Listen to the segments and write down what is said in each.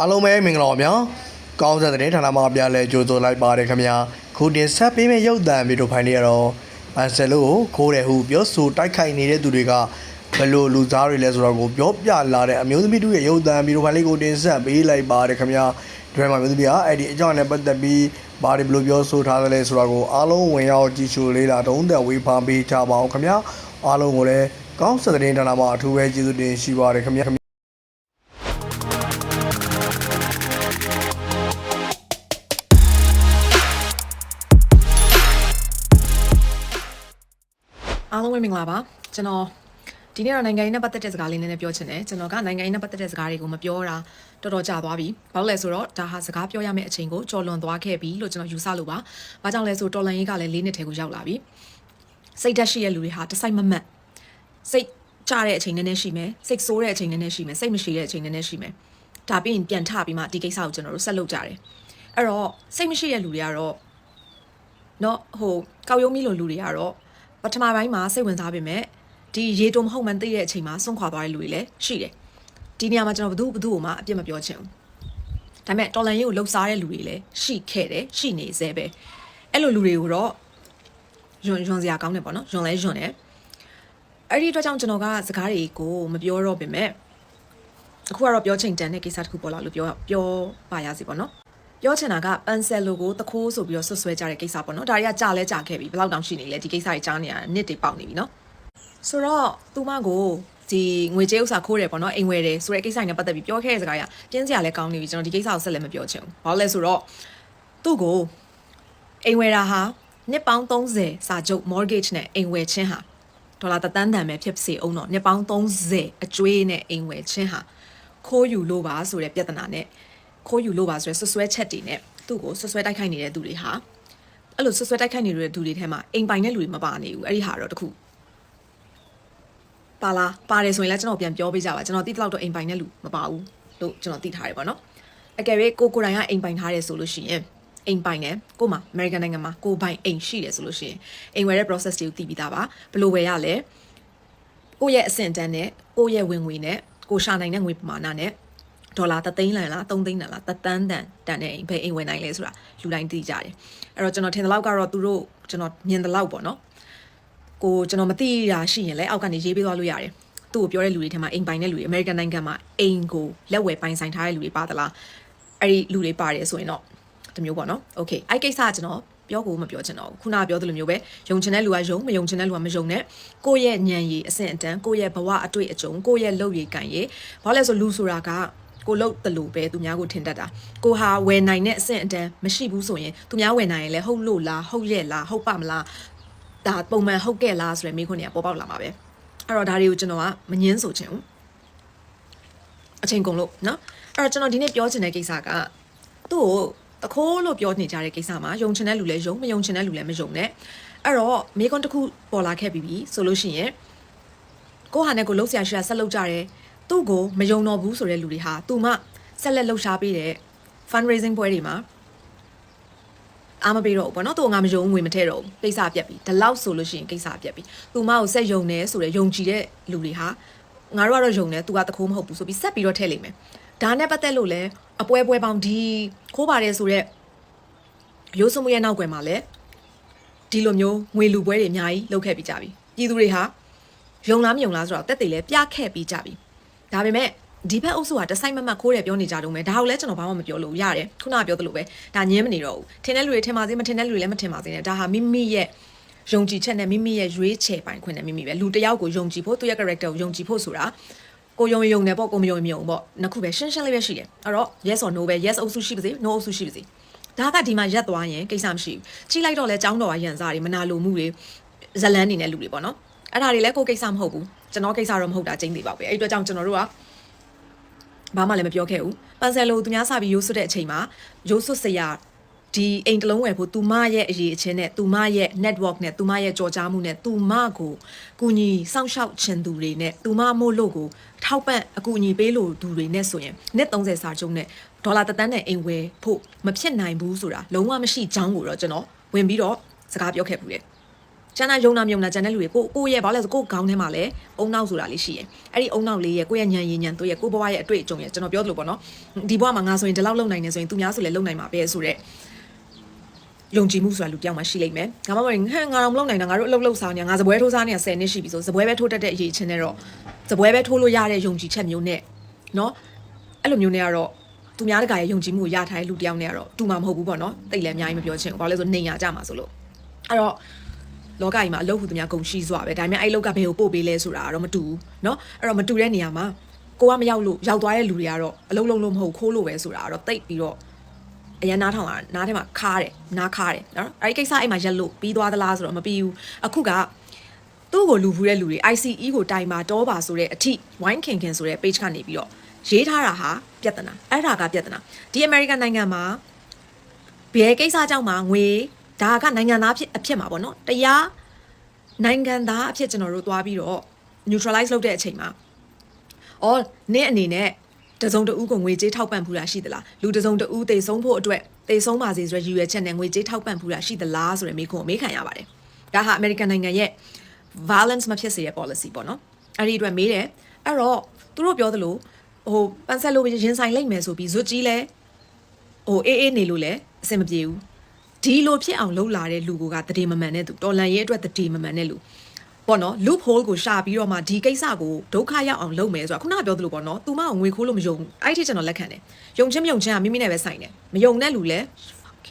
အားလုံးပဲမင်္ဂလာပါဗျာကောင်းတဲ့တဲ့ဌာနမှာပြန်လဲကြိုဆိုလိုက်ပါတယ်ခင်ဗျာခုတင်ဆက်ပေးမယ့်ရုပ်သံဗီဒီယိုဖိုင်လေးကတော့အန်ဆယ်လို့ခိုးတယ်ဟုပြောဆိုတိုက်ခိုက်နေတဲ့သူတွေကဘယ်လိုလူသားတွေလဲဆိုတော့ကိုပြောပြလာတဲ့အမျိုးသမီးတို့ရဲ့ရုပ်သံဗီဒီယိုဖိုင်လေးကိုတင်ဆက်ပေးလိုက်ပါတယ်ခင်ဗျာဒီမှာမျိုးသမီးကအဲ့ဒီအကြောင်းနဲ့ပတ်သက်ပြီးဘာတွေဘယ်လိုပြောဆိုထားသလဲဆိုတော့ကိုအားလုံးဝင်ရောက်ကြည့်ရှုလေးတာတုံးသက်ဝေဖန်ပေးကြပါအောင်ခင်ဗျာအားလုံးကိုလည်းကောင်းတဲ့တဲ့ဌာနမှာအထူးပဲကျေးဇူးတင်ရှိပါတယ်ခင်ဗျာ မင်္ဂလာပါကျွန်တော်ဒီနေ့တော့နိုင်ငံရေးနဲ့ပတ်သက်တဲ့စကားလေးနည်းနည်းပြောချင်တယ်ကျွန်တော်ကနိုင်ငံရေးနဲ့ပတ်သက်တဲ့စကားတွေကိုမပြောတာတော်တော်ကြာသွားပြီဘာလို့လဲဆိုတော့ဒါဟာစကားပြောရမယ့်အချိန်ကိုကြော်လွန်သွားခဲ့ပြီလို့ကျွန်တော်ယူဆလို့ပါဘာကြောင့်လဲဆိုတော်လန်ရေးကလည်း၄နှစ်ထဲကိုရောက်လာပြီစိတ်ဓာတ်ရှိတဲ့လူတွေဟာတစ်စိုက်မမတ်စိတ်ကြတဲ့အချိန်နည်းနည်းရှိမယ်စိတ်ဆိုးတဲ့အချိန်နည်းနည်းရှိမယ်စိတ်မရှိတဲ့အချိန်နည်းနည်းရှိမယ်ဒါပြီးရင်ပြန်ထပြီးမှဒီကိစ္စကိုကျွန်တော်တို့ဆက်လုပ်ကြတယ်အဲ့တော့စိတ်မရှိတဲ့လူတွေကတော့နော်ဟိုကောက်ရုံးမီလိုလူတွေကတော့ ပထမပိုင်းမှာစိတ်ဝင်စားပေမဲ့ဒီရေတုံမဟုတ်မှန်းသိတဲ့အချိန်မှာစွန့်ခွာသွားတဲ့လူတွေလည်းရှိတယ်ဒီနေရာမှာကျွန်တော်ဘသူဘသူ့ကိုမှအပြစ်မပြောချင်ဘူးဒါပေမဲ့တော်လန်ရေးကိုလှုပ်ရှားတဲ့လူတွေလည်းရှိခဲ့တယ်ရှိနေသေးပဲအဲ့လိုလူတွေကိုတော့ယွန်ယွန်စရာကောင်းတယ်ပေါ့နော်ယွန်လဲယွန်တယ်အဲ့ဒီအတွက်ကြောင့်ကျွန်တော်ကစကားတွေကိုမပြောတော့ပေမဲ့အခုကတော့ပြောချိန်တန်တဲ့ကိစ္စတစ်ခုပေါ်လာလို့ပြောပြောပါရစီပေါ့နော် ပြောချင်တာကပန်ဆယ်လိုကိုတခိုးဆိုပြီးတော့ဆွဆွဲကြတဲ့ကိစ္စပေါ့နော်ဒါတွေကကြာလဲကြာခဲ့ပြီဘယ်လောက်တောင်ရှိနေလဲဒီကိစ္စတွေကြားနေရတာနှစ်တွေပေါက်နေပြီနော်ဆိုတော့သူမကိုဒီငွေကြေးဥစ္စာခိုးတယ်ပေါ့နော်အိမ်ဝယ်တယ်ဆိုတဲ့ကိစ္စနဲ့ပတ်သက်ပြီးပြောခဲ့တဲ့စကားရပြင်းစရာလည်းကောင်းနေပြီကျွန်တော်ဒီကိစ္စကိုဆက်လက်မပြောချင်ဘူးဘာလို့လဲဆိုတော့သူ့ကိုအိမ်ဝယ်တာဟာနှစ်ပေါင်း30စာချုပ် mortgage နဲ့အိမ်ဝယ်ခြင်းဟာဒေါ်လာတစ်သန်းတန်ပဲဖြစ်စေအောင်တော့နှစ်ပေါင်း30အကျွေးနဲ့အိမ်ဝယ်ခြင်းဟာခိုးယူလို့ပါဆိုတဲ့ပြဿနာနဲ့ ခိုးယူလို့ပါဆိုရယ်ဆွဆွဲချက်တွေနဲ့သူ့ကိုဆွဆွဲတိုက်ခိုက်နေတဲ့သူတွေဟာအဲ့လိုဆွဆွဲတိုက်ခိုက်နေတဲ့သူတွေထဲမှာအိမ်ပိုင်တဲ့လူတွေမပါနေဘူးအဲ့ဒီဟာတော့တခုပါလားပါတယ်ဆိုရင်လည်းကျွန်တော်ပြန်ပြောပေးကြပါကျွန်တော်တိတိလောက်တော့အိမ်ပိုင်တဲ့လူမပါဘူးလို့ကျွန်တော်သိထားတယ်ပေါ့နော်အကယ်၍ကိုကိုတိုင်ကအိမ်ပိုင်ထားတယ်ဆိုလို့ရှိရင်အိမ်ပိုင်တယ်ကိုမှ American နိုင်ငံမှာကိုပိုင်အိမ်ရှိတယ်ဆိုလို့ရှိရင်အိမ်ဝယ်တဲ့ process တွေကိုသိပြီးသားပါဘယ်လိုဝယ်ရလဲကိုယ့်ရဲ့အဆင့်တန်းနဲ့ကိုယ့်ရဲ့ဝင်ငွေနဲ့ကိုရှာနိုင်တဲ့ငွေပမာဏနဲ့ ဒေါ်လာ3သိန်းလန်လား3သိန်းလန်လားတသန်းတန်တန်တဲ့အိမ်ဘယ်အိမ်ဝင်နိုင်လဲဆိုတာလူတိုင်းသိကြတယ်အဲ့တော့ကျွန်တော်ထင်တဲ့လောက်ကတော့သူတို့ကျွန်တော်မြင်တဲ့လောက်ပေါ့နော်ကိုကျွန်တော်မသိတာရှိရင်လည်းအောက်ကနေရေးပေးသွားလို့ရတယ်သူ့ကိုပြောတဲ့လူတွေထဲမှာအိမ်ပိုင်တဲ့လူတွေအမေရိကန်နိုင်ငံမှာအိမ်ကိုလက်ဝယ်ပိုင်ဆိုင်ထားတဲ့လူတွေပါသလားအဲ့ဒီလူတွေပါတယ်ဆိုရင်တော့ဒီမျိုးပေါ့နော်โอเคအဲ့ကိစ္စကကျွန်တော်ပြောကိုမပြောချင်တော့ဘူးခုနကပြောသလိုမျိုးပဲယုံချင်တဲ့လူကယုံမယုံချင်တဲ့လူကမယုံနဲ့ကိုယ့်ရဲ့ဉာဏ်ရည်အဆင့်အတန်းကိုယ့်ရဲ့ဘဝအတွေ့အကြုံကိုယ့်ရဲ့လုပ်ရည်ကံရည်ဘာလဲဆိုလူဆိုတာက ကိုလှုပ်တယ်လို့ပဲသူများကိုထင်တတ်တာကိုဟာဝယ်နိုင်တဲ့အဆင့်အတန်းမရှိဘူးဆိုရင်သူများဝယ်နိုင်ရင်လည်းဟုတ်လို့လားဟုတ်ရဲ့လားဟုတ်ပါမလားဒါပုံမှန်ဟုတ်ကဲ့လားဆိုတဲ့မိခွန်းတွေကပေါ်ပေါက်လာမှာပဲအဲ့တော့ဒါတွေကိုကျွန်တော်ကမငင်းဆိုချင်ဘူးအချိန်ကုန်လို့နော်အဲ့တော့ကျွန်တော်ဒီနေ့ပြောချင်တဲ့ကိစ္စကသူ့ကိုတခိုးလို့ပြောနေကြတဲ့ကိစ္စမှာယုံချင်တဲ့လူလည်းယုံမယုံချင်တဲ့လူလည်းမယုံနဲ့အဲ့တော့မိကွန်းတစ်ခုပေါ်လာခဲ့ပြီးပြီဆိုလို့ရှိရင်ကိုဟာနဲ့ကိုလှုပ်ရှားရှာဆက်လုပ်ကြတယ် သူ့ကိုမယုံတော့ဘူးဆိုတဲ့လူတွေဟာသူမှဆက်လက်လှုပ်ရှားပေးတဲ့ fundraising ပွဲတွေမှာအားမပေးတော့ဘူးပေါ့နော်သူကငါမယုံငွေမထည့်တော့ဘူးကိစ္စပြက်ပြီဒီလောက်ဆိုလို့ရှိရင်ကိစ္စပြက်ပြီသူမကိုဆက်ယုံနေဆိုတဲ့ယုံကြည်တဲ့လူတွေဟာငါတို့ကတော့ယုံနေသူကတခိုးမဟုတ်ဘူးဆိုပြီးဆက်ပြီးတော့ထည့်လိမ့်မယ်ဒါနဲ့ပတ်သက်လို့လဲအပွဲပွဲပေါင်းဒီခိုးပါတယ်ဆိုတော့ရိုးစမှုရဲ့နောက်ွယ်မှာလဲဒီလိုမျိုးငွေလူပွဲတွေအများကြီးလုပ်ခဲ့ပြီးကြပြီပြည်သူတွေဟာယုံလားမယုံလားဆိုတော့တက်တယ်လဲပြခဲ့ပြီးကြပြီ ဒါပေမဲ့ဒီဘက်အုပ်စုကတဆိုင်မမတ်ခိုးတယ်ပြောနေကြတော့မယ်ဒါကိုလည်းကျွန်တော်ဘာမှမပြောလို့ရတယ်ခုနကပြောသလိုပဲဒါညင်းမနေတော့ဘူးထင်တဲ့လူတွေထင်ပါစေမထင်တဲ့လူတွေလည်းမထင်ပါစေနဲ့ဒါဟာမိမိရဲ့ယုံကြည်ချက်နဲ့မိမိရဲ့ရွေးချယ်ပိုင်ခွင့်နဲ့မိမိပဲလူတစ်ယောက်ကိုယုံကြည်ဖို့သူ့ရဲ့ character ကိုယုံကြည်ဖို့ဆိုတာကိုယုံယုံနေပေါ့ကိုမယုံမယုံပေါ့နှစ်ခုပဲရှင်းရှင်းလေးပဲရှိတယ်အဲ့တော့ yes or no ပဲ yes အုပ်စုရှိပါစေ no အုပ်စုရှိပါစေဒါကဒီမှာရက်သွားရင်ကိစ္စမရှိဘူးကြီးလိုက်တော့လဲចောင်းတော်ကရန်စားတွေမနာလိုမှုတွေဇလန်းနေတဲ့လူတွေပေါ့နော် အဲ့ဒါတွေလည်းကိုကိစ္စမဟုတ်ဘူးကျွန်တော်ကိစ္စတော့မဟုတ်တာကျင်းသေးပါပဲအဲ့အတွက်ကြောင့်ကျွန်တော်တို့ကဘာမှလည်းမပြောခဲ့ဘူးပန်ဆယ်လိုသူများစပြီးရိုးစွတ်တဲ့အချိန်မှာရိုးစွတ်စရာဒီအိမ်တလုံးဝယ်ဖို့သူမရဲ့အရေးအချင်းနဲ့သူမရဲ့ network နဲ့သူမရဲ့ကြော်ကြားမှုနဲ့သူမကိုကူညီစောင့်ရှောက်ခြင်းသူတွေနဲ့သူမမို့လို့ကိုထောက်ပံ့အကူအညီပေးလို့သူတွေနဲ့ဆိုရင်နှစ်30စာချုပ်နဲ့ဒေါ်လာတသန်းနဲ့အိမ်ဝယ်ဖို့မဖြစ်နိုင်ဘူးဆိုတာလုံးဝမရှိချောင်းကိုတော့ကျွန်တော်ဝင်ပြီးတော့စကားပြောခဲ့ဘူးလေ ကျန်တာယုံနာမြုံနာကျန်တဲ့လူတွေကိုကိုယ့်ရဲ့ဘာလဲဆိုကိုယ့်ခေါင်းထဲမှာလည်းအုံနောက်ဆိုတာလေးရှိရယ်အဲ့ဒီအုံနောက်လေးရဲ့ကိုယ့်ရဲ့ညံရည်ညံတို့ရဲ့ကိုယ့်ဘဝရဲ့အတွေ့အကြုံရဲ့ကျွန်တော်ပြောသလိုပေါ့နော်ဒီဘဝမှာငါဆိုရင်ဒီလောက်လုံနိုင်နေဆိုရင်သူများဆိုလည်းလုံနိုင်မှာပဲဆိုတော့ယုံကြည်မှုဆိုတာလူပြောင်းမှရှိလိမ့်မယ်။ငါမမရင်ဟဲ့ငါတော့မလုံနိုင်တာငါတို့အလုပ်လုပ်စားနေငါစပွဲထိုးစားနေ10နှစ်ရှိပြီဆိုစပွဲပဲထိုးတတ်တဲ့အရေးချင်းနဲ့တော့စပွဲပဲထိုးလို့ရတဲ့ယုံကြည်ချက်မျိုးနဲ့နော်အဲ့လိုမျိုးနဲ့ကတော့သူများတကာရဲ့ယုံကြည်မှုကိုရထားတဲ့လူတစ်ယောက်နဲ့ကတော့တူမှာမဟုတ်ဘူးပေါ့နော်။တိတ်လည်းအများကြီးမပြောချင်ဘူး။ဘာလို့လဲဆိုနေရကြမှာဆိုလို့အဲ့တော့ လောကကြီးမှာအလုပ်ဟူသူများဂုံရှိစွာပဲဒါပေမဲ့အဲ့လောက်ကဘယ်ကိုပို့ပေးလဲဆိုတာကတော့မတူဘူးเนาะအဲ့တော့မတူတဲ့နေရာမှာကိုကမရောက်လို့ရောက်သွားတဲ့လူတွေကတော့အလုံးလုံးလို့မဟုတ်ခိုးလို့ပဲဆိုတာကတော့တိတ်ပြီးတော့အရန်နားထောင်တာနားထဲမှာခါတယ်နားခါတယ်เนาะအဲ့ဒီကိစ္စအဲ့မှာရက်လို့ပြီးသွားသလားဆိုတော့မပြီးဘူးအခုကသူ့ကိုလူဖူးတဲ့လူတွေ ICE ကိုတိုင်ပါတော့ပါဆိုတဲ့အထိ wine king king ဆိုတဲ့ page ကနေပြီးတော့ရေးထားတာဟာပြဿနာအဲ့ဒါကပြဿနာဒီ American နိုင်ငံမှာ ဘယ်ကိစ္စကြောင့်မှငွေ ဒါကနိုင်ငံသားဖြစ်အဖြစ်မှာပေါ့နော်တရားနိုင်ငံသားအဖြစ်ကျွန်တော်တို့သွားပြီးတော့ neutralize လုပ်တဲ့အချိန်မှာအော်နင့်အနေနဲ့တစုံတဦးကိုငွေကြေးထောက်ပံ့ဖူးတာရှိသလားလူတစုံတဦးတေဆုံးဖို့အတွက်တေဆုံးပါစေဆိုရရည်ရွယ်ချက်နဲ့ငွေကြေးထောက်ပံ့ဖူးတာရှိသလားဆိုရယ်မေးခွန်းကိုမေးခံရပါတယ်ဒါဟာ American နိုင်ငံရဲ့ violence မဖြစ်စေတဲ့ policy ပေါ့နော်အဲ့ဒီအတွက်မေးတယ်အဲ့တော့သူတို့ပြောသလိုဟိုပန်ဆက်လို့ရင်ဆိုင်လိုက်မယ်ဆိုပြီးဇွတ်ကြီးလဲဟိုအေးအေးနေလို့လည်းအဆင်မပြေဘူး ဒီလိုဖြစ်အောင်လှုပ်လာတဲ့လူကတတိမမှန်တဲ့သူတော်လန်ရဲ့အတွက်တတိမမှန်တဲ့လူပေါ့နော် loop hole ကိုရှာပြီးတော့မှဒီကိစ္စကိုဒုက္ခရောက်အောင်လုပ်မယ်ဆိုတာခုနကပြောသလိုပေါ့နော်သူမအောင်ငွေခိုးလို့မယုံအဲ့ဒီကျွန်တော်လက်ခံတယ်ယုံချင်းမယုံချင်းကမိမိနဲ့ပဲဆိုင်တယ်မယုံတဲ့လူလည်း fuck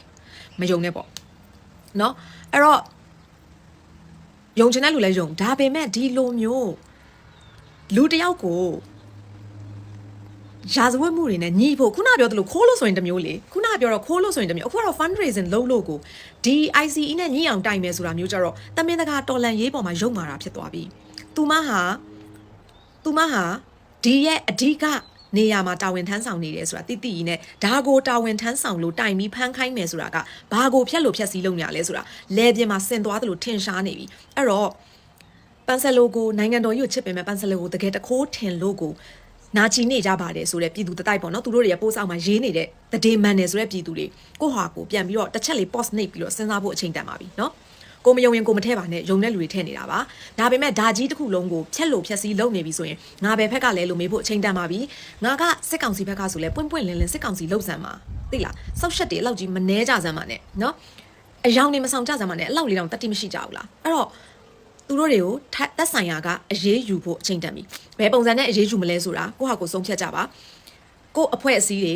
မယုံနဲ့ပေါ့နော်အဲ့တော့ယုံချင်တဲ့လူလည်းယုံဒါပေမဲ့ဒီလိုမျိုးလူတစ်ယောက်ကို ရာဇဝတ်မှုတွေနဲ့ညီဖို့ခုနပြောသလိုခိုးလို့ဆိုရင်တစ်မျိုးလေခုနပြောတော့ခိုးလို့ဆိုရင်တစ်မျိုးအခုကတော့ fundraising လုပ်လို့ကိုဒီ ICE နဲ့ညီအောင်တိုင်မယ်ဆိုတာမျိုးကြတော့တမင်တကာတော်လန်ရေးပေါ်မှာရုပ်မာတာဖြစ်သွားပြီသူမဟာသူမဟာဒီရဲ့အဓိကနေရာမှာတာဝန်ထမ်းဆောင်နေတယ်ဆိုတာတိတိကြီးနဲ့ဒါကိုတာဝန်ထမ်းဆောင်လို့တိုင်ပြီးဖမ်းခိုင်းမယ်ဆိုတာကဘာကိုဖျက်လို့ဖျက်စည်းလုပ်နေရလဲဆိုတာလဲပြင်းမှာဆင်သွားသလိုထင်ရှားနေပြီအဲ့တော့ပန်ဆယ်လိုကိုနိုင်ငံတော်ကြီးကိုချစ်ပင်မဲ့ပန်ဆယ်လိုကိုတကယ်တခိုးထင်လို့ကို နာချီနေကြပါတယ်ဆိုတဲ့ပြည်သူတတိုက်ပေါ့နော်သူတို့တွေရဲ့ပို့ဆောင်မှာရေးနေတဲ့တဒေမန်နေဆိုတဲ့ပြည်သူတွေကိုဟာကိုပြန်ပြီးတော့တစ်ချက်လေး post နှိပ်ပြီးတော့စဉ်းစားဖို့အချိန်တန်ပါပြီနော်ကိုမယုံရင်ကိုမထဲပါနဲ့ယုံတဲ့လူတွေထဲနေတာပါဒါပေမဲ့ဓာကြီးတစ်ခုလုံးကိုဖြက်လို့ဖြက်စီးလုပ်နေပြီဆိုရင်ငါဘယ်ဖက်ကလဲလို့မေးဖို့အချိန်တန်ပါပြီငါကစစ်ကောင်စီဘက်ကဆိုလဲပွင့်ပွင့်လင်းလင်းစစ်ကောင်စီလှုပ်ဆန်မှာသိလားစောက်ရှက်တွေအလောက်ကြီးမနှဲကြစမ်းပါနဲ့နော်အယောင်နေမဆောင်ကြစမ်းပါနဲ့အလောက်လေးတောင်တတိမရှိကြဘူးလားအဲ့တော့ သူတို့တွေကိုတက်ဆိုင်ရာကအရေးယူဖို့အချိန်တန်ပြီဘယ်ပုံစံနဲ့အရေးယူမလဲဆိုတာကိုဟာကိုဆုံးဖြတ်ကြပါကိုအဖွဲ့အစည်းတွေ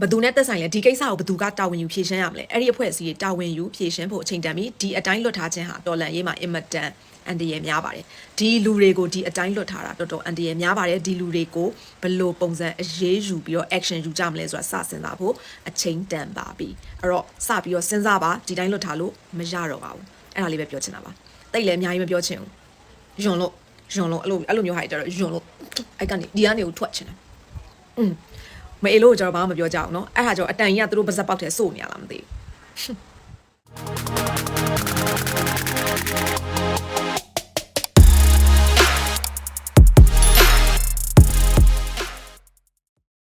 ဘယ်သူနဲ့တက်ဆိုင်လဲဒီကိစ္စကိုဘယ်သူကတာဝန်ယူဖြေရှင်းရမလဲအဲ့ဒီအဖွဲ့အစည်းတွေတာဝန်ယူဖြေရှင်းဖို့အချိန်တန်ပြီဒီအတိုင်းလွတ်ထားခြင်းဟာတော်လန်ရေးမှာအင်မတန်အန်ဒီရများပါတယ်ဒီလူတွေကိုဒီအတိုင်းလွတ်ထားတာတော်တော်အန်ဒီရများပါတယ်ဒီလူတွေကိုဘယ်လိုပုံစံအရေးယူပြီးတော့ action ယူကြမလဲဆိုတာစစဉ်းစားဖို့အချိန်တန်ပါပြီအဲ့တော့စပြီးတော့စဉ်းစားပါဒီတိုင်းလွတ်ထားလို့မရတော့ပါဘူးအဲ့ဒါလေးပဲပြောချင်တာပါ တိတ်လည်းအများကြီးမပြောချင်ဘူးယွန်လို့ယွန်လို့အဲ့လိုအဲ့လိုမျိုးဟာကြတော့ယွန်လို့အဲ့ကနေဒီကနေကိုထွက်ချင်တယ်อืมမအေလို့ကြတော့ဘာမှမပြောကြအောင်เนาะအဲ့ဟာကြတော့အတန်ကြီးကသူတို့ပါဇက်ပေါက်ထဲစို့နေရလားမသိဘူး